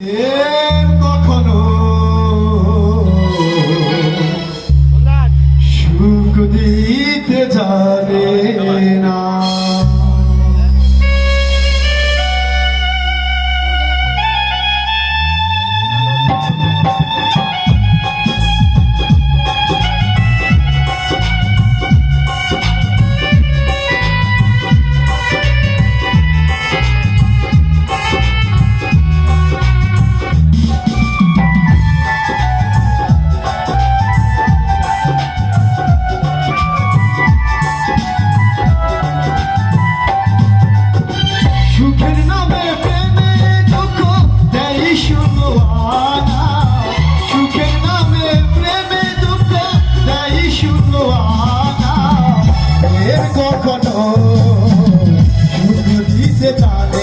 কখনো সুখ দিতে জানে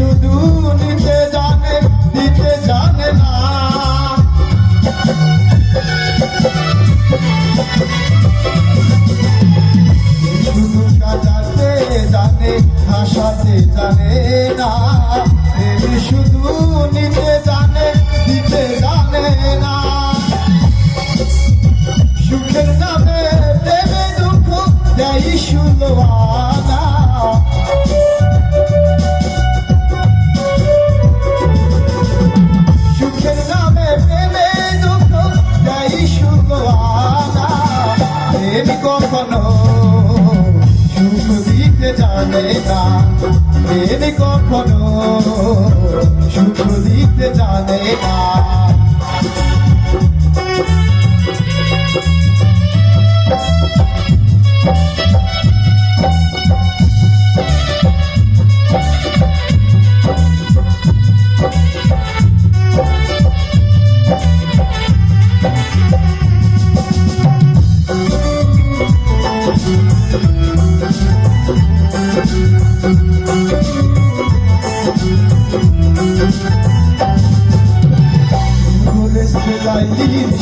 you do জানে না। প্রেম কখনো সুখ দিতে জানে না। ভুলে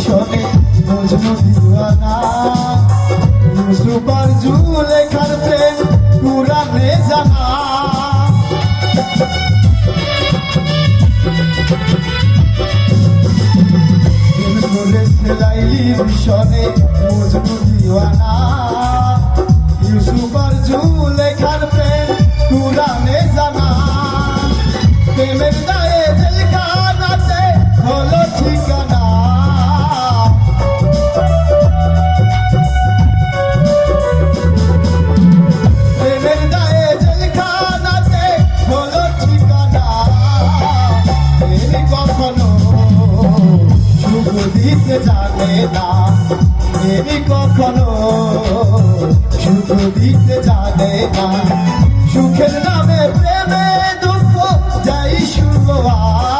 শনে মজনু দিওয়ানা ইউসুফার জুলেখার প্রেম কুরানে জানা ভুলে সেলাইলির শনে মজনু দিওয়ানা ইউসুফার প্রেমের দায়ে জেলখানাতে হলো ঠিকানা। প্রেমের দায়ে জেলখানাতে হলো ঠিকানা। কখনো সুখ দিতে জানে না। প্রেম কখনো সুখ দিতে জানে সুখের নামে Bye.